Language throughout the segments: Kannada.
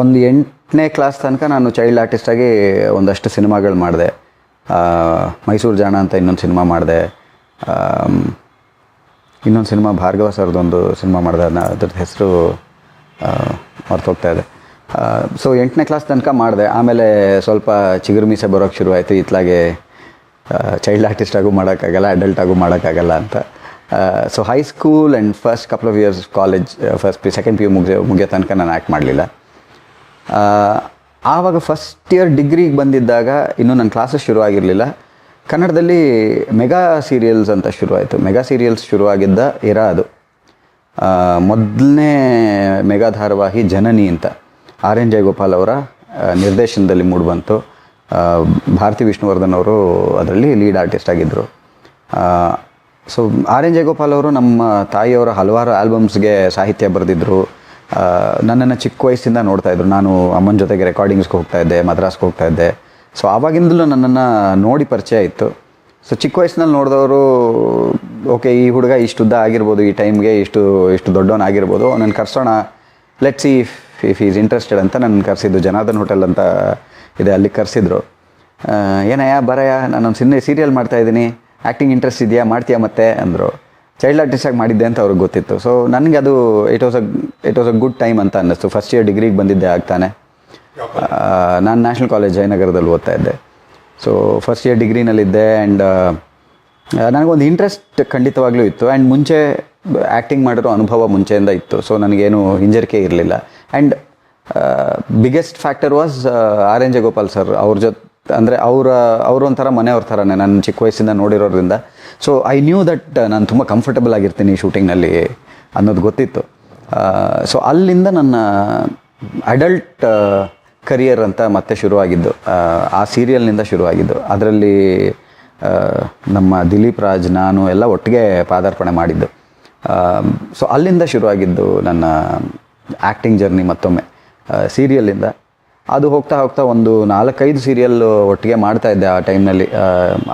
ಒಂದು ಎಂಟನೇ ಕ್ಲಾಸ್ ತನಕ ನಾನು ಚೈಲ್ಡ್ ಆರ್ಟಿಸ್ಟಾಗಿ ಒಂದಷ್ಟು ಸಿನಿಮಾಗಳು ಮಾಡಿದೆ. ಮೈಸೂರು ಜಾಣ ಅಂತ ಇನ್ನೊಂದು ಸಿನಿಮಾ ಮಾಡಿದೆ. ಇನ್ನೊಂದು ಸಿನಿಮಾ ಭಾರ್ಗವ ಸರ್ದೊಂದು ಸಿನಿಮಾ ಮಾಡಿದೆ. ಅದ್ರದ್ದು ಹೆಸರು ಮರ್ತೋಗ್ತಾ ಇದೆ. ಸೊ ಎಂಟನೇ ಕ್ಲಾಸ್ ತನಕ ಮಾಡಿದೆ. ಆಮೇಲೆ ಸ್ವಲ್ಪ ಚಿಗುರು ಮೀಸೆ ಬರೋಕ್ಕೆ ಶುರುವಾಯಿತು. ಇತ್ತಲಾಗೆ ಚೈಲ್ಡ್ ಆರ್ಟಿಸ್ಟಾಗೂ ಮಾಡೋಕ್ಕಾಗಲ್ಲ ಅಡಲ್ಟಾಗೂ ಮಾಡೋಕ್ಕಾಗಲ್ಲ ಅಂತ. So high school and first couple of years college first P second P U ಮುಗಿಯೋ ಮುಗಿಯೋ ತನಕ ನಾನು ಆ್ಯಕ್ಟ್ ಮಾಡಲಿಲ್ಲ. ಆವಾಗ ಫಸ್ಟ್ ಇಯರ್ ಡಿಗ್ರಿಗೆ ಬಂದಿದ್ದಾಗ ಇನ್ನೂ ನನ್ನ ಕ್ಲಾಸಸ್ ಶುರು ಆಗಿರಲಿಲ್ಲ ಕನ್ನಡದಲ್ಲಿ ಮೆಗಾ ಸೀರಿಯಲ್ಸ್ ಅಂತ ಶುರುವಾಯಿತು. ಮೆಗಾ ಸೀರಿಯಲ್ಸ್ ಶುರುವಾಗಿದ್ದ ಇರ ಅದು. ಮೊದಲನೇ ಮೆಗಾ ಧಾರಾವಾಹಿ ಜನನಿ ಅಂತ ಆರ್ ಎನ್ ಜಯಗೋಪಾಲ್ ಅವರ ನಿರ್ದೇಶನದಲ್ಲಿ ಮೂಡಿಬಂತು ಭಾರತಿ ವಿಷ್ಣುವರ್ಧನ್ ಅವರು ಅದರಲ್ಲಿ ಲೀಡ್ ಆರ್ಟಿಸ್ಟ್ ಆಗಿದ್ದರು ಸೊ ಆರ್ ಎನ್ ಜಯಗೋಪಾಲ್ ಅವರು ನಮ್ಮ ತಾಯಿಯವರ ಹಲವಾರು ಆಲ್ಬಮ್ಸ್ಗೆ ಸಾಹಿತ್ಯ ಬರೆದಿದ್ದರು ನನ್ನನ್ನು ಚಿಕ್ಕ ವಯಸ್ಸಿಂದ ನೋಡ್ತಾ ಇದ್ರು. ನಾನು ಅಮ್ಮನ ಜೊತೆಗೆ ರೆಕಾರ್ಡಿಂಗ್ಸ್ಗೆ ಹೋಗ್ತಾ ಇದ್ದೆ, ಮದ್ರಾಸ್ಗೆ ಹೋಗ್ತಾ ಇದ್ದೆ. ಸೊ ಆವಾಗಿಂದಲೂ ನನ್ನನ್ನು ನೋಡಿ ಪರಿಚಯ ಇತ್ತು. ಸೊ ಚಿಕ್ಕ ವಯಸ್ಸಿನಲ್ಲಿ ನೋಡಿದವರು ಓಕೆ ಈ ಹುಡುಗ ಇಷ್ಟು ಉದ್ದ ಆಗಿರ್ಬೋದು, ಈ ಟೈಮ್ಗೆ ಇಷ್ಟು ಇಷ್ಟು ದೊಡ್ಡವನಾಗಿರ್ಬೋದು ನನ್ನ ಕರ್ಸೋಣ let see if if is interested ಅಂತ ನನ್ನ ಕರೆಸಿದ್ದು. ಜನಾರ್ದನ್ ಹೋಟೆಲ್ ಅಂತ ಇದೆ, ಅಲ್ಲಿ ಕರೆಸಿದ್ರು. ಏನಯ್ಯ, ಬರಯ್ಯ ನಾನೊಂದು ಸಿನ್ನೆ ಸೀರಿಯಲ್ ಮಾಡ್ತಾ ಇದ್ದೀನಿ. ಆ್ಯಕ್ಟಿಂಗ್ ಇಂಟ್ರೆಸ್ಟ್ ಇದೆಯಾ? ಮಾಡ್ತೀಯಾ ಮತ್ತೆ? ಅಂದರು. ಚೈಲ್ಡ್ ಆರ್ಟಿಸ್ಟಾಗಿ ಮಾಡಿದ್ದೆ ಅಂತ ಅವ್ರಿಗೆ ಗೊತ್ತಿತ್ತು. ಸೊ ನನಗೆ ಅದು it was a it was a good time ಅಂತ ಅನ್ನಿಸ್ತು. ಫಸ್ಟ್ ಇಯರ್ ಡಿಗ್ರಿಗೆ ಬಂದಿದ್ದೆ ಆಗ್ತಾನೆ. ನಾನು ನ್ಯಾಷನಲ್ ಕಾಲೇಜ್ ಜಯನಗರದಲ್ಲಿ ಓದ್ತಾ ಇದ್ದೆ. ಸೊ ಫಸ್ಟ್ ಇಯರ್ ಡಿಗ್ರಿನಲ್ಲಿದ್ದೆ ಆ್ಯಂಡ್ ನನಗೊಂದು ಇಂಟ್ರೆಸ್ಟ್ ಖಂಡಿತವಾಗ್ಲೂ ಇತ್ತು. ಆ್ಯಂಡ್ ಮುಂಚೆ ಆ್ಯಕ್ಟಿಂಗ್ ಮಾಡಿರೋ ಅನುಭವ ಮುಂಚೆಯಿಂದ ಇತ್ತು. ಸೊ ನನಗೇನು ಹಿಂಜರಿಕೆ ಇರಲಿಲ್ಲ. And biggest factor was R N Jayagopal sir ಅವ್ರ ಜೊತೆ ಅಂದರೆ ಅವರ, ಅವರೊಂಥರ ಮನೆಯವ್ರ ಥರನೇ ನಾನು ಚಿಕ್ಕ ವಯಸ್ಸಿಂದ ನೋಡಿರೋದ್ರಿಂದ. ಸೊ ಐ ನ್ಯೂ ದಟ್ ನಾನು ತುಂಬ ಕಂಫರ್ಟಬಲ್ ಆಗಿರ್ತೀನಿ ಶೂಟಿಂಗ್ನಲ್ಲಿ ಅನ್ನೋದು ಗೊತ್ತಿತ್ತು. ಸೊ ಅಲ್ಲಿಂದ ನನ್ನ ಅಡಲ್ಟ್ ಕರಿಯರ್ ಅಂತ ಮತ್ತೆ ಶುರುವಾಗಿದ್ದು. ಆ ಸೀರಿಯಲ್ನಿಂದ ಶುರುವಾಗಿದ್ದು. ಅದರಲ್ಲಿ ನಮ್ಮ ದಿಲೀಪ್ ರಾಜ್, ನಾನು ಎಲ್ಲ ಒಟ್ಟಿಗೆ ಪಾದಾರ್ಪಣೆ ಮಾಡಿದ್ದು. ಸೊ ಅಲ್ಲಿಂದ ಶುರುವಾಗಿದ್ದು ನನ್ನ ಆ್ಯಕ್ಟಿಂಗ್ ಜರ್ನಿ ಮತ್ತೊಮ್ಮೆ. ಸೀರಿಯಲ್ಲಿಂದ ಅದು ಹೋಗ್ತಾ ಹೋಗ್ತಾ ಒಂದು ನಾಲ್ಕೈದು ಸೀರಿಯಲ್ ಒಟ್ಟಿಗೆ ಮಾಡ್ತಾ ಇದ್ದೆ ಆ ಟೈಮ್ನಲ್ಲಿ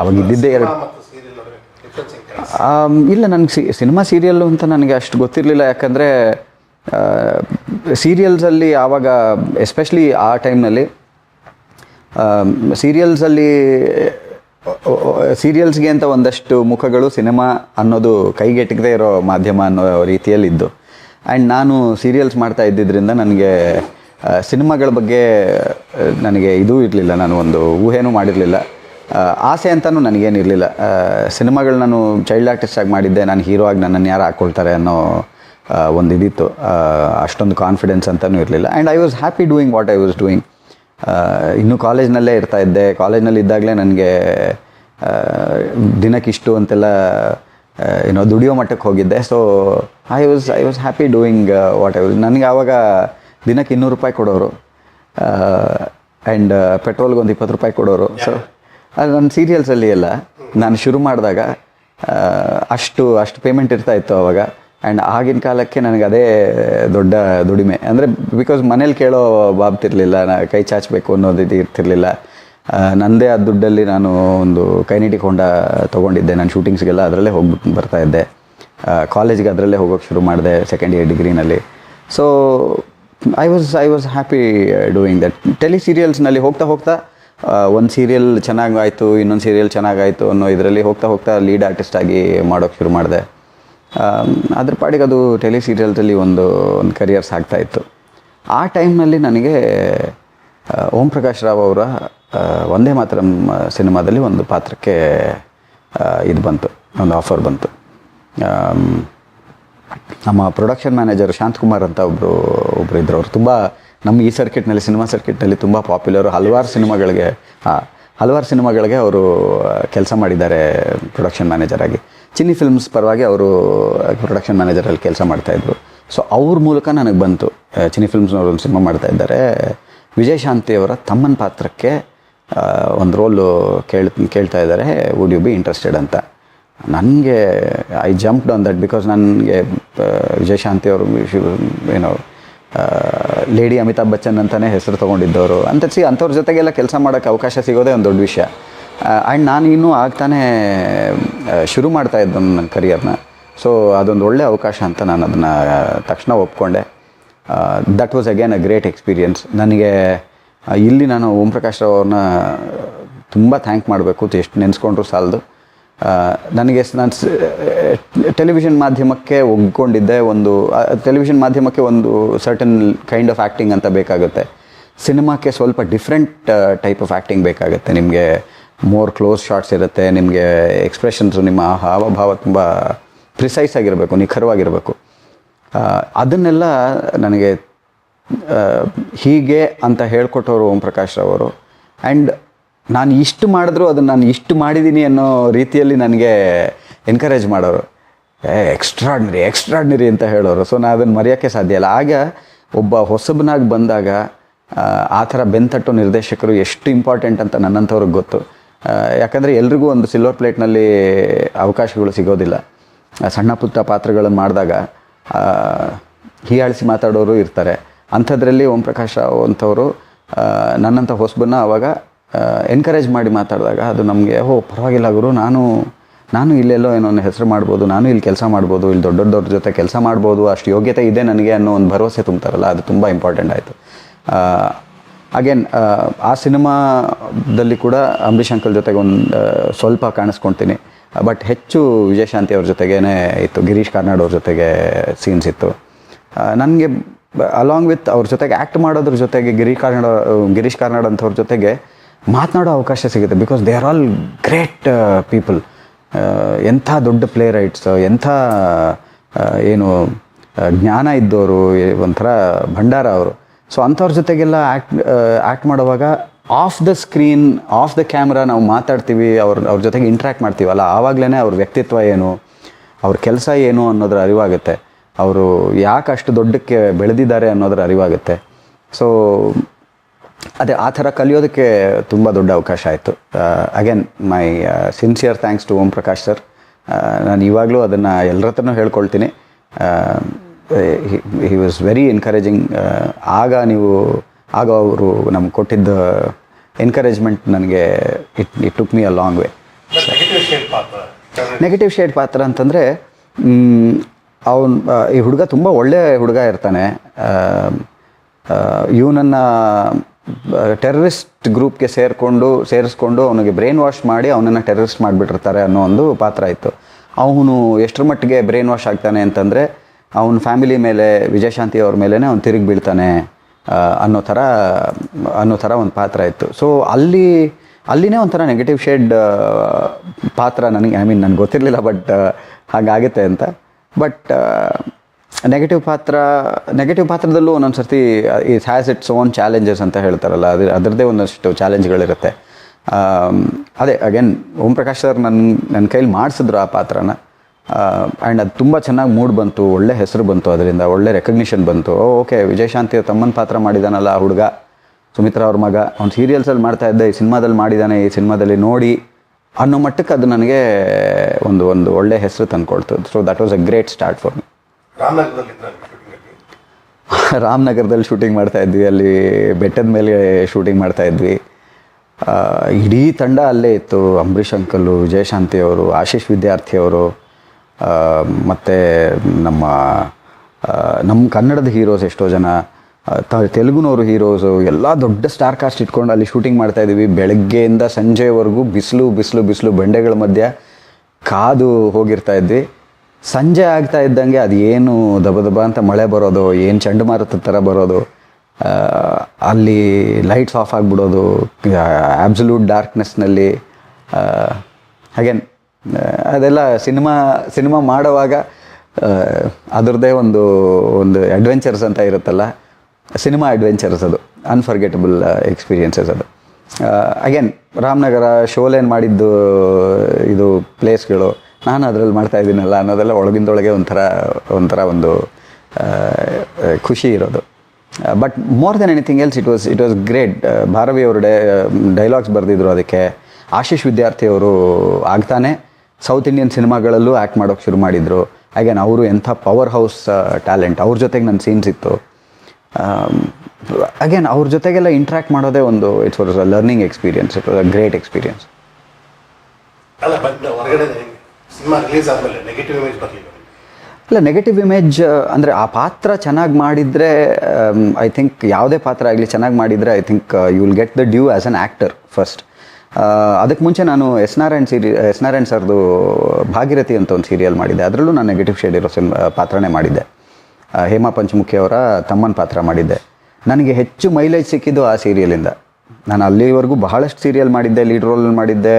ಅವಾಗ ಇದ್ದಿದ್ದೇ ಎರಡು. ಇಲ್ಲ ನನಗೆ ಸಿ ಸಿನಿಮಾ ಸೀರಿಯಲ್ಲು ಅಂತ ನನಗೆ ಅಷ್ಟು ಗೊತ್ತಿರಲಿಲ್ಲ. ಯಾಕಂದರೆ ಸೀರಿಯಲ್ಸಲ್ಲಿ ಆವಾಗ ಎಸ್ಪೆಷಲಿ ಆ ಟೈಮ್ನಲ್ಲಿ ಸೀರಿಯಲ್ಸಲ್ಲಿ ಸೀರಿಯಲ್ಸ್ಗೆ ಅಂತ ಒಂದಷ್ಟು ಮುಖಗಳು ಸಿನಿಮಾ ಅನ್ನೋದು ಕೈಗೆಟಕದೇ ಇರೋ ಮಾಧ್ಯಮ ಅನ್ನೋ ರೀತಿಯಲ್ಲಿ ಇದ್ದು ಆ್ಯಂಡ್ ನಾನು ಸೀರಿಯಲ್ಸ್ ಮಾಡ್ತಾ ಇದ್ದಿದ್ದರಿಂದ ನನಗೆ ಸಿನಿಮಾಗಳ ಬಗ್ಗೆ ನನಗೆ ಇದೂ ಇರಲಿಲ್ಲ, ನಾನು ಒಂದು ಊಹೆನೂ ಮಾಡಿರಲಿಲ್ಲ. ಆಸೆ ಅಂತಲೂ ನನಗೇನಿರಲಿಲ್ಲ ಸಿನಿಮಾಗಳು ನಾನು ಚೈಲ್ಡ್ ಆರ್ಟಿಸ್ಟಾಗಿ ಮಾಡಿದ್ದೆ, ನಾನು ಹೀರೋ ಆಗಿ ನನ್ನನ್ನು ಯಾರು ಹಾಕ್ಕೊಳ್ತಾರೆ ಅನ್ನೋ ಒಂದು ಇದಿತ್ತು ಅಷ್ಟೊಂದು ಕಾನ್ಫಿಡೆನ್ಸ್ ಅಂತಲೂ ಇರಲಿಲ್ಲ. And I was happy doing what I was doing ಇನ್ನೂ ಕಾಲೇಜ್ನಲ್ಲೇ ಇರ್ತಾ ಇದ್ದೆ. ಕಾಲೇಜ್ನಲ್ಲಿ ಇದ್ದಾಗಲೇ ನನಗೆ ದಿನಕ್ಕಿಷ್ಟು ಅಂತೆಲ್ಲ ಏನೋ ದುಡಿಯೋ ಮಟ್ಟಕ್ಕೆ ಹೋಗಿದ್ದೆ. So I was I was happy doing what I was ನನಗೆ ಆವಾಗ ದಿನಕ್ಕೆ ಇನ್ನೂರು ರೂಪಾಯಿ ಕೊಡೋರು ಆ್ಯಂಡ್ ಪೆಟ್ರೋಲ್ಗೆ ಒಂದು ಇಪ್ಪತ್ತು ರೂಪಾಯಿ ಕೊಡೋರು. ಸೊ ಅದು ನನ್ನ ಸೀರಿಯಲ್ಸಲ್ಲಿ ಎಲ್ಲ. ನಾನು ಶುರು ಮಾಡಿದಾಗ ಅಷ್ಟು ಅಷ್ಟು ಪೇಮೆಂಟ್ ಇರ್ತಾ ಇತ್ತು ಅವಾಗ. ಆ್ಯಂಡ್ ಆಗಿನ ಕಾಲಕ್ಕೆ ನನಗೆ ಅದೇ ದೊಡ್ಡ ದುಡಿಮೆ. ಅಂದರೆ ಬಿಕಾಸ್ ಮನೇಲಿ ಕೇಳೋ ಬಾಬ್ತಿರ್ಲಿಲ್ಲ ನಾ ಕೈ ಚಾಚಬೇಕು ಅನ್ನೋದು ಇದು ಇರ್ತಿರ್ಲಿಲ್ಲ. ನನ್ನದೇ ಆ ದುಡ್ಡಲ್ಲಿ ನಾನು ಒಂದು ಕೈನೆಟಿಕ್ ಹೊಂಡ ತೊಗೊಂಡಿದ್ದೆ. ನಾನು ಶೂಟಿಂಗ್ಸ್ಗೆಲ್ಲ ಅದರಲ್ಲೇ ಹೋಗ್ಬಿಟ್ಟು ಬರ್ತಾ ಇದ್ದೆ. ಕಾಲೇಜ್ಗೆ ಅದರಲ್ಲೇ ಹೋಗೋಕ್ಕೆ ಶುರು ಮಾಡಿದೆ second year ಡಿಗ್ರಿನಲ್ಲಿ so I was I was happy doing that tele ಸೀರಿಯಲ್ಸ್ನಲ್ಲಿ ಹೋಗ್ತಾ ಹೋಗ್ತಾ ಒಂದು ಸೀರಿಯಲ್ ಚೆನ್ನಾಗಾಯಿತು, ಇನ್ನೊಂದು ಸೀರಿಯಲ್ ಚೆನ್ನಾಗಾಯಿತು ಅನ್ನೋ ಇದರಲ್ಲಿ ಹೋಗ್ತಾ ಹೋಗ್ತಾ ಲೀಡ್ ಆರ್ಟಿಸ್ಟ್ ಆಗಿ ಮಾಡೋಕ್ಕೆ ಶುರು ಮಾಡಿದೆ. ಅದ್ರ ಪಾಡಿಗೆ ಅದು ಟೆಲಿ ಸೀರಿಯಲ್ಸಲ್ಲಿ ಒಂದು ಒಂದು ಕರಿಯರ್ಸ್ ಆಗ್ತಾ ಇತ್ತು. ಆ ಟೈಮ್ನಲ್ಲಿ ನನಗೆ ಓಂ ಪ್ರಕಾಶ್ ರಾವ್ ಅವರ ಒಂದೇ ಮಾತ್ರ ಸಿನಿಮಾದಲ್ಲಿ ಒಂದು ಪಾತ್ರಕ್ಕೆ ಇದು ಬಂತು, ಒಂದು ಆಫರ್ ಬಂತು. ನಮ್ಮ ಪ್ರೊಡಕ್ಷನ್ ಮ್ಯಾನೇಜರ್ ಶಾಂತಕುಮಾರ್ ಅಂತ ಒಬ್ಬರು ಒಬ್ಬರು ಇದ್ದರು ಅವರು ತುಂಬ ನಮ್ಮ ಈ ಸರ್ಕಿಟ್ನಲ್ಲಿ ಸಿನಿಮಾ ಸರ್ಕಿಟ್ನಲ್ಲಿ ತುಂಬ ಪಾಪ್ಯುಲರು ಹಲವಾರು ಸಿನಿಮಾಗಳಿಗೆ ಹಲವಾರು ಸಿನಿಮಾಗಳಿಗೆ ಅವರು ಕೆಲಸ ಮಾಡಿದ್ದಾರೆ ಪ್ರೊಡಕ್ಷನ್ ಮ್ಯಾನೇಜರ್ ಆಗಿ. ಚಿನ್ನಿ ಫಿಲ್ಮ್ಸ್ ಪರವಾಗಿ ಅವರು ಪ್ರೊಡಕ್ಷನ್ ಮ್ಯಾನೇಜರಲ್ಲಿ ಕೆಲಸ ಮಾಡ್ತಾಯಿದ್ರು ಸೊ ಅವ್ರ ಮೂಲಕ ನನಗೆ ಬಂತು ಚಿನ್ನಿ ಫಿಲ್ಮ್ಸ್ನವರು ಒಂದು ಸಿನಿಮಾ ಮಾಡ್ತಾ ಇದ್ದಾರೆ. ವಿಜಯಶಾಂತಿ ಅವರ ತಮ್ಮನ ಪಾತ್ರಕ್ಕೆ ಒಂದು ರೋಲು ಕೇಳ್, ಕೇಳ್ತಾ ಇದ್ದಾರೆ. ವುಡ್ ಯು ಬಿ ಇಂಟ್ರೆಸ್ಟೆಡ್ ಅಂತ. ನನಗೆ I jumped on that because ನನಗೆ ವಿಜಯಶಾಂತಿ ಅವರು ಏನೋ ಲೇಡಿ ಅಮಿತಾಬ್ ಬಚ್ಚನ್ ಅಂತಲೇ ಹೆಸರು ತೊಗೊಂಡಿದ್ದವರು. ಅಂತ ಸಿ, ಅಂಥವ್ರ ಜೊತೆಗೆಲ್ಲ ಕೆಲಸ ಮಾಡೋಕ್ಕೆ ಅವಕಾಶ ಸಿಗೋದೇ ಒಂದು ದೊಡ್ಡ ವಿಷಯ. ಆ್ಯಂಡ್ ನಾನು ಇನ್ನೂ ಆಗ್ತಾನೆ ಶುರು ಮಾಡ್ತಾ ಇದ್ದೆ ನನ್ನ ಕರಿಯರ್ನ ಸೊ ಅದೊಂದು ಒಳ್ಳೆಯ ಅವಕಾಶ ಅಂತ ನಾನು ಅದನ್ನು ತಕ್ಷಣ ಒಪ್ಕೊಂಡೆ. That was again a great experience ನನಗೆ ಇಲ್ಲಿ ನಾನು ಓಂ ಪ್ರಕಾಶ್ ರಾವ್ ಅವ್ರನ್ನ ತುಂಬ ಥ್ಯಾಂಕ್ ಮಾಡಬೇಕು, ಎಷ್ಟು ನೆನೆಸ್ಕೊಂಡ್ರು ಸಾಲದು. ನನಗೆ ನಾನು ಟೆಲಿವಿಷನ್ ಮಾಧ್ಯಮಕ್ಕೆ ಒಗ್ಕೊಂಡಿದ್ದೆ ಒಂದು ಟೆಲಿವಿಷನ್ ಮಾಧ್ಯಮಕ್ಕೆ ಒಂದು ಸರ್ಟನ್ ಕೈಂಡ್ ಆಫ್ ಆ್ಯಕ್ಟಿಂಗ್ ಅಂತ ಬೇಕಾಗುತ್ತೆ. ಸಿನಿಮಾಕ್ಕೆ ಸ್ವಲ್ಪ ಡಿಫ್ರೆಂಟ್ ಟೈಪ್ ಆಫ್ ಆ್ಯಕ್ಟಿಂಗ್ ಬೇಕಾಗುತ್ತೆ. ನಿಮಗೆ ಮೋರ್ ಕ್ಲೋಸ್ ಶಾರ್ಟ್ಸ್ ಇರುತ್ತೆ, ನಿಮಗೆ ಎಕ್ಸ್ಪ್ರೆಷನ್ಸು ನಿಮ್ಮ ಹಾವಭಾವ ತುಂಬ ಪ್ರಿಸೈಸ್ ಆಗಿರಬೇಕು, ನಿಖರವಾಗಿರಬೇಕು. ಅದನ್ನೆಲ್ಲ ನನಗೆ ಹೀಗೆ ಅಂತ ಹೇಳ್ಕೊಟ್ಟವರು ಓಂ ಪ್ರಕಾಶ್ ರಾವ್ ಅವರು ಆ್ಯಂಡ್ ನಾನು ಇಷ್ಟು ಮಾಡಿದ್ರು ಅದನ್ನು ನಾನು ಇಷ್ಟು ಮಾಡಿದ್ದೀನಿ ಅನ್ನೋ ರೀತಿಯಲ್ಲಿ ನನಗೆ ಎನ್ಕರೇಜ್ ಮಾಡೋರು. ಏ ಎಕ್ಸ್ಟ್ರಾಡ್ನರಿ ಎಕ್ಸ್ಟ್ರಾಡ್ನರಿ ಅಂತ ಹೇಳೋರು. ಸೊ ನಾನು ಅದನ್ನು ಮರೆಯೋಕ್ಕೆ ಸಾಧ್ಯ ಇಲ್ಲ. ಆಗ ಒಬ್ಬ ಹೊಸಬನಾಗಿ ಬಂದಾಗ ಆ, ಥರ ಬೆಂತಟ್ಟು ನಿರ್ದೇಶಕರು ಎಷ್ಟು ಇಂಪಾರ್ಟೆಂಟ್ ಅಂತ ನನ್ನಂಥವ್ರಿಗೆ ಗೊತ್ತು. ಯಾಕಂದರೆ ಎಲ್ರಿಗೂ ಒಂದು ಸಿಲ್ವರ್ ಪ್ಲೇಟ್ನಲ್ಲಿ ಅವಕಾಶಗಳು ಸಿಗೋದಿಲ್ಲ. ಸಣ್ಣ ಪುಟ್ಟ ಪಾತ್ರಗಳನ್ನು ಮಾಡಿದಾಗ ಹೀಯಾಳಿಸಿ ಮಾತಾಡೋರು ಇರ್ತಾರೆ. ಅಂಥದ್ರಲ್ಲಿ ಓಂ ಪ್ರಕಾಶ್ ಅಂಥವರು ನನ್ನಂಥ ಹೊಸಬನ್ನ ಅವಾಗ ಎನ್ಕರೇಜ್ ಮಾಡಿ ಮಾತಾಡಿದಾಗ ಅದು ನಮಗೆ ಓ ಪರವಾಗಿಲ್ಲ ಗುರು, ನಾನು ನಾನು ಇಲ್ಲೆಲ್ಲೋ ಏನೋ ಒಂದು ಹೆಸರು ಮಾಡ್ಬೋದು, ನಾನು ಇಲ್ಲಿ ಕೆಲಸ ಮಾಡ್ಬೋದು, ಇಲ್ಲಿ ದೊಡ್ಡ ದೊಡ್ಡವ್ರ ಜೊತೆ ಕೆಲಸ ಮಾಡ್ಬೋದು, ಅಷ್ಟು ಯೋಗ್ಯತೆ ಇದೆ ನನಗೆ ಅನ್ನೋ ಒಂದು ಭರವಸೆ ತುಂಬ್ತಾರಲ್ಲ, ಅದು ತುಂಬ ಇಂಪಾರ್ಟೆಂಟ್ ಆಯಿತು. ಅಗೇನ್ ಆ ಸಿನಿಮಾದಲ್ಲಿ ಕೂಡ ಅಂಬರೀಷ್ ಅಂಕಲ್ ಜೊತೆಗೆ ಒಂದು ಸ್ವಲ್ಪ ಕಾಣಿಸ್ಕೊಳ್ತೀನಿ ಬಟ್ ಹೆಚ್ಚು ವಿಜಯಶಾಂತಿ ಅವ್ರ ಜೊತೆಗೇನೆ ಇತ್ತು, ಗಿರೀಶ್ ಕಾರ್ನಾಡ್ ಅವ್ರ ಜೊತೆಗೆ ಸೀನ್ಸ್ ಇತ್ತು. ನನಗೆ ಅಲಾಂಗ್ ವಿತ್ ಅವ್ರ ಜೊತೆಗೆ ಆ್ಯಕ್ಟ್ ಮಾಡೋದ್ರ ಜೊತೆಗೆ ಗಿರೀಶ್ ಕಾರ್ನಾಡ್ ಗಿರೀಶ್ ಕಾರ್ನಾಡ್ ಅಂಥವ್ರ ಜೊತೆಗೆ ಮಾತನಾಡೋ ಅವಕಾಶ ಸಿಗುತ್ತೆ because they are all great people ಎಂಥ ದೊಡ್ಡ ಪ್ಲೇ ರೈಟ್ಸ್ ಎಂಥ ಏನು ಜ್ಞಾನ ಇದ್ದವರು ಒಂಥರ ಭಂಡಾರ ಅವರು. ಸೊ ಅಂಥವ್ರ ಜೊತೆಗೆಲ್ಲ ಆ್ಯಕ್ಟ್ ಆ್ಯಕ್ಟ್ ಮಾಡುವಾಗ of the screen of the camera ನಾವು ಮಾತಾಡ್ತೀವಿ, ಅವ್ರ ಅವ್ರ ಜೊತೆಗೆ ಇಂಟ್ರ್ಯಾಕ್ಟ್ ಮಾಡ್ತೀವಲ್ಲ ಆವಾಗಲೇ ಅವ್ರ ವ್ಯಕ್ತಿತ್ವ ಏನು, ಅವ್ರ ಕೆಲಸ ಏನು ಅನ್ನೋದ್ರ ಅರಿವಾಗುತ್ತೆ. ಅವರು ಯಾಕೆ ಅಷ್ಟು ದೊಡ್ಡಕ್ಕೆ ಬೆಳೆದಿದ್ದಾರೆ ಅನ್ನೋದ್ರ ಅರಿವಾಗುತ್ತೆ. ಸೊ ಅದೇ ಆ ಥರ ಕಲಿಯೋದಕ್ಕೆ ತುಂಬ ದೊಡ್ಡ ಅವಕಾಶ ಆಯಿತು. Again my sincere thanks to Om Prakash sir ನಾನು ಇವಾಗಲೂ ಅದನ್ನು ಎಲ್ಲರ ಹತ್ರನೂ ಹೇಳ್ಕೊಳ್ತೀನಿ ಹಿ ವಾಸ್ ವೆರಿ ಎನ್ಕರೇಜಿಂಗ್ ಆಗ ನೀವು ಆಗ ಅವರು ನಮ್ಗೆ ಕೊಟ್ಟಿದ್ದ ಎನ್ಕರೇಜ್ಮೆಂಟ್ ನನಗೆ it it took me a long way negative shade ಪಾತ್ರ ನೆಗೆಟಿವ್ ಶೇಡ್ ಪಾತ್ರ ಅಂತಂದರೆ ಅವನು ಈ ಹುಡುಗ ತುಂಬ ಒಳ್ಳೆಯ ಹುಡುಗ ಇರ್ತಾನೆ. ಇವನನ್ನು ಟೆರರಿಸ್ಟ್ ಗ್ರೂಪ್ಗೆ ಸೇರಿಕೊಂಡು, ಸೇರಿಸ್ಕೊಂಡು ಅವನಿಗೆ ಬ್ರೈನ್ ವಾಶ್ ಮಾಡಿ ಅವನನ್ನು ಟೆರರಿಸ್ಟ್ ಮಾಡಿಬಿಟ್ಟಿರ್ತಾರೆ ಅನ್ನೋ ಒಂದು ಪಾತ್ರ ಇತ್ತು. ಅವನು ಎಷ್ಟರ ಮಟ್ಟಿಗೆ ಬ್ರೈನ್ ವಾಶ್ ಆಗ್ತಾನೆ ಅಂತಂದರೆ ಅವನ ಫ್ಯಾಮಿಲಿ ಮೇಲೆ, ವಿಜಯಶಾಂತಿ ಅವ್ರ ಮೇಲೇ ಅವ್ನು ತಿರುಗಿ ಬೀಳ್ತಾನೆ ಅನ್ನೋ ಥರ ಅನ್ನೋ ಥರ ಒಂದು ಪಾತ್ರ ಇತ್ತು. ಸೊ ಅಲ್ಲಿ, ಅಲ್ಲಿನೇ ಒಂಥರ ನೆಗೆಟಿವ್ ಶೇಡ್ ಪಾತ್ರ ನನಗೆ ಐ ಮೀನ್ ನನಗೆ ಗೊತ್ತಿರಲಿಲ್ಲ ಬಟ್ ಹಾಗಾಗುತ್ತೆ ಅಂತ. ಬಟ್ ನೆಗೆಟಿವ್ ಪಾತ್ರ ನೆಗೆಟಿವ್ ಪಾತ್ರದಲ್ಲೂ ಒಂದೊಂದು ಸರ್ತಿ it has its own challenges ಅಂತ ಹೇಳ್ತಾರಲ್ಲ, ಅದ್ರ, ಅದರದ್ದೇ ಒಂದಷ್ಟು ಚಾಲೆಂಜ್ಗಳಿರುತ್ತೆ ಅದೇ ಅಗೇನ್ ಓಂ ಪ್ರಕಾಶ್ ಸರ್ ನನ್ನ ನನ್ನ ಕೈಲಿ ಮಾಡಿಸಿದ್ರು ಆ ಪಾತ್ರನ. ಆ್ಯಂಡ್ ಅದು ತುಂಬ ಚೆನ್ನಾಗಿ ಮೂಡ್ ಬಂತು, ಒಳ್ಳೆ ಹೆಸರು ಬಂತು ಅದರಿಂದ, ಒಳ್ಳೆ ರೆಕಗ್ನಿಷನ್ ಬಂತು. ಓಕೆ ವಿಜಯಶಾಂತಿ ತಮ್ಮನ ಪಾತ್ರ ಮಾಡಿದಾನಲ್ಲ ಆ ಹುಡುಗ, ಸುಮಿತ್ರಾ ಅವ್ರ ಮಗ. ಅವ್ನು ಸೀರಿಯಲ್ಸಲ್ಲಿ ಮಾಡ್ತಾ ಇದ್ದೆ, ಈ ಸಿನಿಮಾದಲ್ಲಿ ಮಾಡಿದ್ದಾನೆ ಈ ಸಿನಿಮಾದಲ್ಲಿ ನೋಡಿ ಅನ್ನೋ ಮಟ್ಟಕ್ಕೆ ಅದು ನನಗೆ ಒಂದು ಒಂದು ಒಳ್ಳೆ ಹೆಸರು ತಂದುಕೊಳ್ತು. So that was a great start for me ರಾಮನಗರದಲ್ಲಿ ಶೂಟಿಂಗ್ ಮಾಡ್ತಾ ಇದ್ವಿ, ಅಲ್ಲಿ ಬೆಟ್ಟದ ಮೇಲೆ ಶೂಟಿಂಗ್ ಮಾಡ್ತಾ ಇದ್ವಿ. ಇಡೀ ತಂಡ ಅಲ್ಲೇ ಇತ್ತು, ಅಂಬರೀಷ್ ಅಂಕಲು ವಿಜಯಶಾಂತಿ ಅವರು, ಆಶೀಶ್ ವಿದ್ಯಾರ್ಥಿ ಅವರು ಮತ್ತು ನಮ್ಮ ನಮ್ಮ ಕನ್ನಡದ ಹೀರೋಸ್ ಎಷ್ಟೋ ಜನ ತ- ತೆಲುಗುನವರು ಹೀರೋಸು ಎಲ್ಲ ದೊಡ್ಡ ಸ್ಟಾರ್ ಕಾಸ್ಟ್ ಇಟ್ಕೊಂಡು ಅಲ್ಲಿ ಶೂಟಿಂಗ್ ಮಾಡ್ತಾ ಇದ್ದೀವಿ ಬೆಳಗ್ಗೆಯಿಂದ ಸಂಜೆವರೆಗೂ ಬಿಸಿಲು ಬಿಸಿಲು ಬಿಸಿಲು, ಬಂಡೆಗಳ ಮಧ್ಯೆ ಕಾದು ಹೋಗಿರ್ತಾ ಇದ್ವಿ. ಸಂಜೆ ಆಗ್ತಾ ಇದ್ದಂಗೆ ಅದು ಏನು ದಬ ದಬ ಅಂತ ಮಳೆ ಬರೋದು, ಏನು ಚಂಡಮಾರುತದ ಥರ ಬರೋದು ಅಲ್ಲಿ ಲೈಟ್ಸ್ ಆಫ್ ಆಗಿಬಿಡೋದು ಆಬ್ಸಲ್ಯೂಟ್ ಡಾರ್ಕ್ನೆಸ್ನಲ್ಲಿ ಹಾಗೇನ್ ಅದೆಲ್ಲ ಸಿನಿಮಾ ಸಿನಿಮಾ ಮಾಡುವಾಗ ಅದರದೇ ಒಂದು ಒಂದು ಅಡ್ವೆಂಚರ್ಸ್ ಅಂತ ಇರುತ್ತಲ್ಲ, ಸಿನಿಮಾ ಅಡ್ವೆಂಚರ್ಸ್ ಅದು ಅನ್ಫರ್ಗೆಟಬಲ್ ಎಕ್ಸ್ಪೀರಿಯನ್ಸಸ್ ಅದು. ಅಗೇನ್ ರಾಮನಗರ ಶೋಲೇನ್ ಮಾಡಿದ್ದು, ಇದು ಪ್ಲೇಸ್ಗಳು ನಾನು ಅದರಲ್ಲಿ ಮಾಡ್ತಾ ಇದ್ದೀನಲ್ಲ ಅನ್ನೋದೆಲ್ಲ ಒಳಗಿಂದೊಳಗೆ ಒಂಥರ ಒಂಥರ ಒಂದು ಖುಷಿ ಇರೋದು. But more than anything else it was it was great Bharavi ಅವರು ಡೈ, ಡೈಲಾಗ್ಸ್ ಬರೆದಿದ್ರು ಅದಕ್ಕೆ. ಆಶೀಶ್ ವಿದ್ಯಾರ್ಥಿಯವರು ಆಗ್ತಾನೆ. ಸೌತ್ ಇಂಡಿಯನ್ ಸಿನಿಮಾಗಳಲ್ಲೂ ಆ್ಯಕ್ಟ್ ಮಾಡೋಕ್ಕೆ ಶುರು ಮಾಡಿದರು. ಅಗೇನ್ ಅವರು ಎಂಥ ಪವರ್ ಹೌಸ್ ಟ್ಯಾಲೆಂಟ್ ಅವ್ರ ಜೊತೆಗೆ ನನ್ನ ಸೀನ್ಸ್ ಇತ್ತು. ಅಗೇನ್ ಅವ್ರ ಜೊತೆಗೆಲ್ಲ ಇಂಟ್ರ್ಯಾಕ್ಟ್ ಮಾಡೋದೇ ಒಂದು it's was learning experience it was a great experience cinema release ಆದಮೇಲೆ ನೆಗೆಟಿವ್ ಇಮೇಜ್ ಬರಲಿಲ್ಲ. ಇಲ್ಲ ನೆಗೆಟಿವ್ ಇಮೇಜ್ ಅಂದರೆ ಆ ಪಾತ್ರ ಚೆನ್ನಾಗಿ ಮಾಡಿದರೆ ಐ ಥಿಂಕ್ ಯಾವುದೇ ಪಾತ್ರ ಆಗಲಿ ಚೆನ್ನಾಗಿ ಮಾಡಿದರೆ I think you will get the due as an actor first ಅದಕ್ಕೆ ಮುಂಚೆ ನಾನು ಎಸ್ ನಾರಾಯಣ್ ಸೀರಿ ಎಸ್ ನಾರಾಯಣ್ ಸರ್ದು ಭಾಗೀರಥಿ ಅಂತ ಒಂದು ಸೀರಿಯಲ್ ಮಾಡಿದ್ದೆ. ಅದರಲ್ಲೂ ನಾನು ನೆಗೆಟಿವ್ ಶೇಡ್ ಇರೋ ಸಿನ್ ಪಾತ್ರನೇ ಮಾಡಿದ್ದೆ. ಹೇಮಾ ಪಂಚಮುಖಿ ಅವರ ತಮ್ಮನ ಪಾತ್ರ ಮಾಡಿದ್ದೆ. ನನಗೆ ಹೆಚ್ಚು ಮೈಲೇಜ್ ಸಿಕ್ಕಿದ್ದು ಆ ಸೀರಿಯಲಿಂದ ನಾನು ಅಲ್ಲಿವರೆಗೂ ಬಹಳಷ್ಟು ಸೀರಿಯಲ್ ಮಾಡಿದ್ದೆ ಲೀಡ್ ರೋಲ್ ಮಾಡಿದ್ದೆ.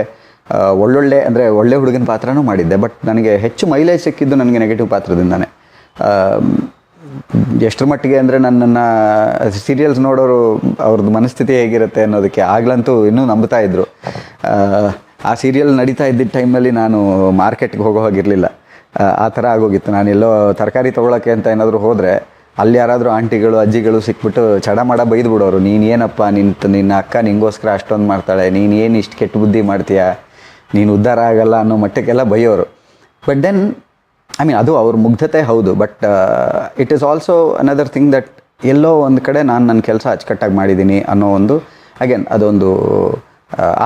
ಒಳ್ಳೊಳ್ಳೆ ಅಂದರೆ ಒಳ್ಳೆ ಹುಡುಗನ ಪಾತ್ರನೂ ಮಾಡಿದ್ದೆ. ಬಟ್ ನನಗೆ ಹೆಚ್ಚು ಮೈಲೇಜ್ ಸಿಕ್ಕಿದ್ದು ನನಗೆ ನೆಗೆಟಿವ್ ಪಾತ್ರದಿಂದನೇ. ಎಷ್ಟರ ಮಟ್ಟಿಗೆ ಅಂದರೆ ನನ್ನನ್ನು ಸೀರಿಯಲ್ಸ್ ನೋಡೋರು ಅವ್ರದ್ದು ಮನಸ್ಥಿತಿ ಹೇಗಿರುತ್ತೆ ಅನ್ನೋದಕ್ಕೆ ಆಗ್ಲಂತೂ ಇನ್ನೂ ನಂಬ್ತಾ ಇದ್ದರು ಆ, ಸೀರಿಯಲ್ ನಡೀತಾ ಇದ್ದಿದ್ದ ಟೈಮಲ್ಲಿ ನಾನು ಮಾರ್ಕೆಟ್ಗೆ ಹೋಗೋ ಹೋಗಿರಲಿಲ್ಲ. ಆ ಥರ ಆಗೋಗಿತ್ತು. ನಾನು ಎಲ್ಲೋ ತರಕಾರಿ ತೊಗೊಳಕ್ಕೆ ಅಂತ ಏನಾದರೂ ಹೋದರೆ ಅಲ್ಲಿ ಯಾರಾದರೂ ಆಂಟಿಗಳು ಅಜ್ಜಿಗಳು ಸಿಕ್ಬಿಟ್ಟು ಚಡ ಮಾಡ ಬೈದು ಬಿಡೋರು ನೀನು ಏನಪ್ಪ ನಿಂತು ನಿನ್ನ ಅಕ್ಕ ನಿಂಗೋಸ್ಕರ ಅಷ್ಟೊಂದು ಮಾಡ್ತಾಳೆ ನೀನು ಏನು ಇಷ್ಟು ಕೆಟ್ಟ ಬುದ್ಧಿ ಮಾಡ್ತೀಯಾ? ನೀನು ಉದ್ಧಾರ ಆಗಲ್ಲ ಅನ್ನೋ ಮಟ್ಟಕ್ಕೆಲ್ಲ ಬೈಯೋರು. ಬಟ್ ದೆನ್ ಐ ಮೀನ್ ಅದು ಅವ್ರ ಮುಗ್ಧತೆ ಹೌದು. But it is also another thing that ಎಲ್ಲೋ ಒಂದು ಕಡೆ ನಾನು ನನ್ನ ಕೆಲಸ ಅಚ್ಚುಕಟ್ಟಾಗಿ ಮಾಡಿದ್ದೀನಿ ಅನ್ನೋ ಒಂದು ಅಗೇನ್ ಅದೊಂದು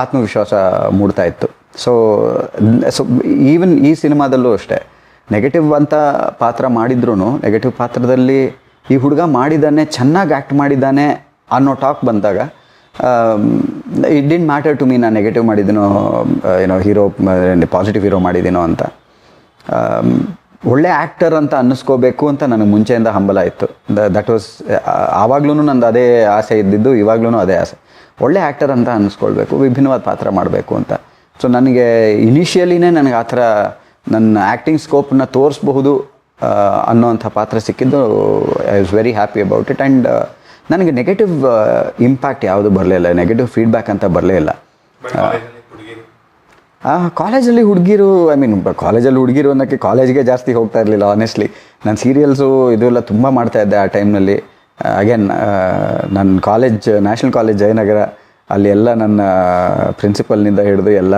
ಆತ್ಮವಿಶ್ವಾಸ ಮೂಡ್ತಾ ಇತ್ತು. ಸೊ ಸೊ ಈವನ್ ಈ ಸಿನಿಮಾದಲ್ಲೂ ಅಷ್ಟೇ. ನೆಗೆಟಿವ್ ಅಂತ ಪಾತ್ರ ಮಾಡಿದ್ರೂ ನೆಗೆಟಿವ್ ಪಾತ್ರದಲ್ಲಿ ಈ ಹುಡುಗ ಮಾಡಿದ್ದಾನೆ ಚೆನ್ನಾಗಿ ಆ್ಯಕ್ಟ್ ಮಾಡಿದ್ದಾನೆ ಅನ್ನೋ ಟಾಕ್ ಬಂದಾಗ it didn't matter to me ನಾನು ನೆಗೆಟಿವ್ ಮಾಡಿದ್ದೀನೋ ಏನೋ ಹೀರೋ ಪಾಸಿಟಿವ್ ಹೀರೋ ಮಾಡಿದ್ದೀನೋ ಅಂತ. ಆಮ್, ಒಳ್ಳೆ ಆ್ಯಕ್ಟರ್ ಅಂತ ಅನ್ನಿಸ್ಕೋಬೇಕು ಅಂತ ನನಗೆ ಮುಂಚೆಯಿಂದ ಹಂಬಲ ಇತ್ತು. ದಟ್ ವಾಸ್ ಆವಾಗ್ಲೂ ನಂದು ಅದೇ ಆಸೆ ಇದ್ದಿದ್ದು ಇವಾಗ್ಲೂ ಅದೇ ಆಸೆ. ಒಳ್ಳೆ ಆ್ಯಕ್ಟರ್ ಅಂತ ಅನ್ನಿಸ್ಕೊಳ್ಬೇಕು ವಿಭಿನ್ನವಾದ ಪಾತ್ರ ಮಾಡಬೇಕು ಅಂತ. ಸೊ ನನಗೆ ಇನಿಷಿಯಲಿನೇ ನನಗೆ ಆ ಥರ ನನ್ನ ಆ್ಯಕ್ಟಿಂಗ್ ಸ್ಕೋಪನ್ನ ತೋರಿಸ್ಬಹುದು ಅನ್ನೋವಂಥ ಪಾತ್ರ ಸಿಕ್ಕಿದ್ದು I was very happy about it and ನನಗೆ ನೆಗೆಟಿವ್ ಇಂಪ್ಯಾಕ್ಟ್ ಯಾವುದು ಬರಲಿಲ್ಲ ನೆಗೆಟಿವ್ ಫೀಡ್ಬ್ಯಾಕ್ ಅಂತ ಬರಲೇ ಇಲ್ಲ. ಕಾಲೇಜಲ್ಲಿ ಹುಡುಗಿರು? ಐ ಮೀನ್ ಕಾಲೇಜಲ್ಲಿ ಹುಡುಗಿರು ಅನ್ನೋಕ್ಕೆ ಕಾಲೇಜ್ಗೆ ಜಾಸ್ತಿ ಹೋಗ್ತಾ ಇರಲಿಲ್ಲ ಆನೆಸ್ಟ್ಲಿ ನಾನು ಸೀರಿಯಲ್ಸು ಇದೆಲ್ಲ ತುಂಬ ಮಾಡ್ತಾ ಇದ್ದೆ ಆ ಟೈಮ್ನಲ್ಲಿ ಅಗೇನ್ ನನ್ನ ಕಾಲೇಜ್ ನ್ಯಾಷನಲ್ ಕಾಲೇಜ್ ಜಯನಗರ ಅಲ್ಲಿ ಎಲ್ಲ ನನ್ನ ಪ್ರಿನ್ಸಿಪಲ್ನಿಂದ ಹಿಡಿದು ಎಲ್ಲ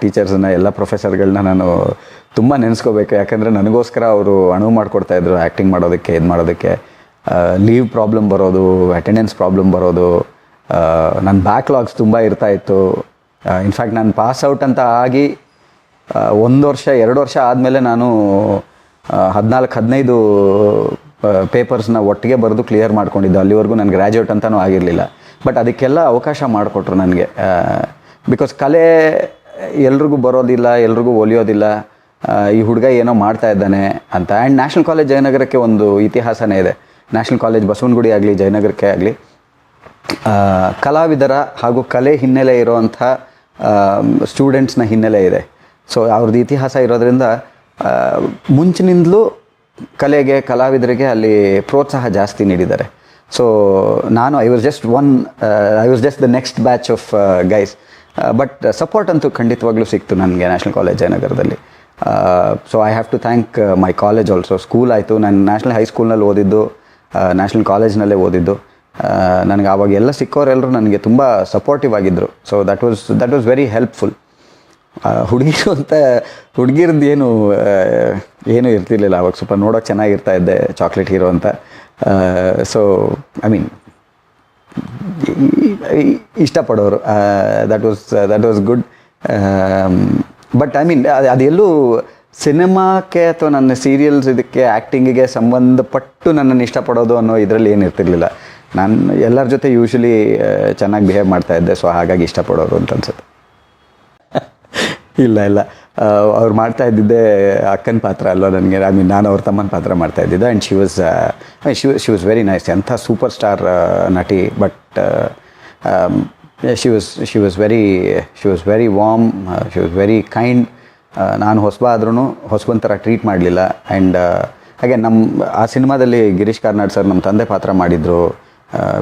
ಟೀಚರ್ಸನ್ನ ಎಲ್ಲ ಪ್ರೊಫೆಸರ್ಗಳನ್ನ ನಾನು ತುಂಬ ನೆನೆಸ್ಕೋಬೇಕು. ಯಾಕಂದರೆ ನನಗೋಸ್ಕರ ಅವರು ಅನುವು ಮಾಡಿಕೊಡ್ತಾಯಿದ್ರು ಆ್ಯಕ್ಟಿಂಗ್ ಮಾಡೋದಕ್ಕೆ ಇದು ಮಾಡೋದಕ್ಕೆ. ಲೀವ್ ಪ್ರಾಬ್ಲಮ್ ಬರೋದು ಅಟೆಂಡೆನ್ಸ್ ಪ್ರಾಬ್ಲಮ್ ಬರೋದು ನನ್ನ ಬ್ಯಾಕ್ಲಾಗ್ಸ್ ತುಂಬ ಇರ್ತಾ ಇತ್ತು. ಇನ್ಫ್ಯಾಕ್ಟ್ ನಾನು ಪಾಸ್ ಔಟ್ ಅಂತ ಆಗಿ ಒಂದು ವರ್ಷ, ಎರಡು ವರ್ಷ ಆದಮೇಲೆ ನಾನು ಹದಿನಾಲ್ಕು, ಹದಿನೈದು ಪೇಪರ್ಸ್ನ ಒಟ್ಟಿಗೆ ಬರೆದು ಕ್ಲಿಯರ್ ಮಾಡ್ಕೊಂಡಿದ್ದು. ಅಲ್ಲಿವರೆಗೂ ನಾನು ಗ್ರ್ಯಾಜುಯೇಟ್ ಅಂತಲೂ ಆಗಿರಲಿಲ್ಲ. ಬಟ್ ಅದಕ್ಕೆಲ್ಲ ಅವಕಾಶ ಮಾಡಿಕೊಟ್ರು ನನಗೆ. ಬಿಕಾಸ್ ಕಲೆ ಎಲ್ರಿಗೂ ಬರೋದಿಲ್ಲ, ಎಲ್ರಿಗೂ ಒಲಿಯೋದಿಲ್ಲ. ಈ ಹುಡುಗ ಏನೋ ಮಾಡ್ತಾ ಇದ್ದಾನೆ ಅಂತ. ಆ್ಯಂಡ್ ನ್ಯಾಷನಲ್ ಕಾಲೇಜ್ ಜಯನಗರಕ್ಕೆ ಒಂದು ಇತಿಹಾಸನೇ ಇದೆ. ನ್ಯಾಷನಲ್ ಕಾಲೇಜ್ ಬಸವನಗುಡಿ ಆಗಲಿ, ಜಯನಗರಕ್ಕೆ ಆಗಲಿ. ಕಲಾವಿದರ ಹಾಗೂ ಕಲೆ ಹಿನ್ನೆಲೆ ಇರೋವಂಥ ಸ್ಟೂಡೆಂಟ್ಸ್ನ ಹಿನ್ನೆಲೆ ಇದೆ. ಸೊ ಅವ್ರದ್ದು ಇತಿಹಾಸ ಇರೋದರಿಂದ ಮುಂಚಿನಿಂದಲೂ ಕಲೆಗೆ, ಕಲಾವಿದರಿಗೆ ಅಲ್ಲಿ ಪ್ರೋತ್ಸಾಹ ಜಾಸ್ತಿ ನೀಡಿದ್ದಾರೆ. ಸೊ ನಾನು I was just one I was just the next batch of guys but support ಅಂತೂ ಖಂಡಿತವಾಗ್ಲೂ ಸಿಕ್ತು ನನಗೆ national college ಜಯನಗರದಲ್ಲಿ. So I have to thank my college also school ಆಯಿತು. ನಾನು ನ್ಯಾಷನಲ್ ಹೈಸ್ಕೂಲ್ನಲ್ಲಿ ಓದಿದ್ದು. ನ್ಯಾಷನಲ್ ಕಾಲೇಜ್ನಲ್ಲೇ ಓದಿದ್ದು. ನನಗೆ ಆವಾಗ ಎಲ್ಲ ಸಿಕ್ಕೋರೆಲ್ಲರೂ ನನಗೆ ತುಂಬ ಸಪೋರ್ಟಿವ್ ಆಗಿದ್ದರು so that was that was very helpful ಹುಡುಗಿರು ಅಂತ ಹುಡುಗಿರದ್ದು ಏನು ಏನೂ ಇರ್ತಿರ್ಲಿಲ್ಲ. ಅವಾಗ ಸ್ವಲ್ಪ ನೋಡೋಕೆ ಚೆನ್ನಾಗಿರ್ತಾ ಇದ್ದೆ ಚಾಕ್ಲೇಟ್ ಹೀರೋ ಅಂತ. ಸೊ ಐ ಮೀನ್ ಇಷ್ಟಪಡೋರು. That was that was good but I mean ಅದೆಲ್ಲೂ ಸಿನಿಮಾಕ್ಕೆ ಅಥವಾ ನನ್ನ ಸೀರಿಯಲ್ಸ್ ಇದಕ್ಕೆ ಆ್ಯಕ್ಟಿಂಗಿಗೆ ಸಂಬಂಧಪಟ್ಟು ನನ್ನನ್ನು ಇಷ್ಟಪಡೋದು ಅನ್ನೋ ಇದರಲ್ಲಿ ಏನು ಇರ್ತಿರ್ಲಿಲ್ಲ. ನಾನು ಎಲ್ಲರ ಜೊತೆ ಯೂಶ್ವಲಿ ಚೆನ್ನಾಗಿ ಬಿಹೇವ್ ಮಾಡ್ತಾ ಇದ್ದೆ. ಸೊ ಹಾಗಾಗಿ ಇಷ್ಟಪಡೋರು ಅಂತ ಅನ್ಸುತ್ತೆ. ಇಲ್ಲ ಇಲ್ಲ. ಅವ್ರು ಮಾಡ್ತಾ ಇದ್ದಿದ್ದೆ ಅಕ್ಕನ ಪಾತ್ರ ಅಲ್ಲ ನನಗೆ? ಐ ಮೀನ್ ನಾನು ಅವ್ರ ತಮ್ಮನ ಪಾತ್ರ ಮಾಡ್ತಾ ಇದ್ದಿದ್ದೆ. And she was she she was very nice ಎಂಥ ಸೂಪರ್ ಸ್ಟಾರ್ ನಟಿ. But she was she was very she was very warm she was very kind ನಾನು ಹೊಸಬ ಆದ್ರೂ ಹೊಸಬನ ಥರ ಟ್ರೀಟ್ ಮಾಡಲಿಲ್ಲ. ಆ್ಯಂಡ್ ಹಾಗೆ ನಮ್ಮ ಆ ಸಿನಿಮಾದಲ್ಲಿ ಗಿರೀಶ್ ಕಾರ್ನಾಡ್ ಸರ್ ನಮ್ಮ ತಂದೆ ಪಾತ್ರ ಮಾಡಿದರು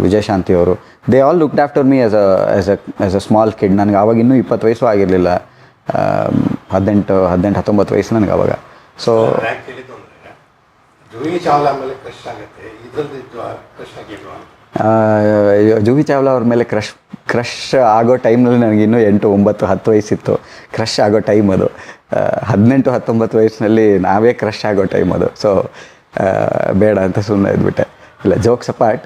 ವಿಜಯಶಾಂತಿ ಅವರು. They all looked after me as a as a as a small kid ನನಗೆ ಆವಾಗ ಇನ್ನೂ ಇಪ್ಪತ್ತು ವಯಸ್ಸು ಆಗಿರಲಿಲ್ಲ. ಹದಿನೆಂಟು ಹದಿನೆಂಟು ಹತ್ತೊಂಬತ್ತು ವಯಸ್ಸು ನನಗೆ ಆವಾಗ ಸೊ ಜೂಹಿ ಚಾವ್ಲಾ ಅವ್ರ ಮೇಲೆ ಕ್ರಶ್ ಕ್ರಶ್ ಆಗೋ ಟೈಮ್ನಲ್ಲಿ ನನಗೆ ಇನ್ನೂ ಎಂಟು ಒಂಬತ್ತು ಹತ್ತು ವಯಸ್ಸಿತ್ತು. ಕ್ರಶ್ ಆಗೋ ಟೈಮ್ ಅದು. ಹದಿನೆಂಟು, ಹತ್ತೊಂಬತ್ತು ವಯಸ್ಸಿನಲ್ಲಿ ನಾವೇ ಕ್ರಶ್ ಆಗೋ ಟೈಮ್ ಅದು. ಸೊ ಬೇಡ ಅಂತ ಸುಮ್ಮನೆ ಇದ್ಬಿಟ್ಟೆ. ಇಲ್ಲ ಜೋಕ್ಸ್ ಅಪಾರ್ಟ್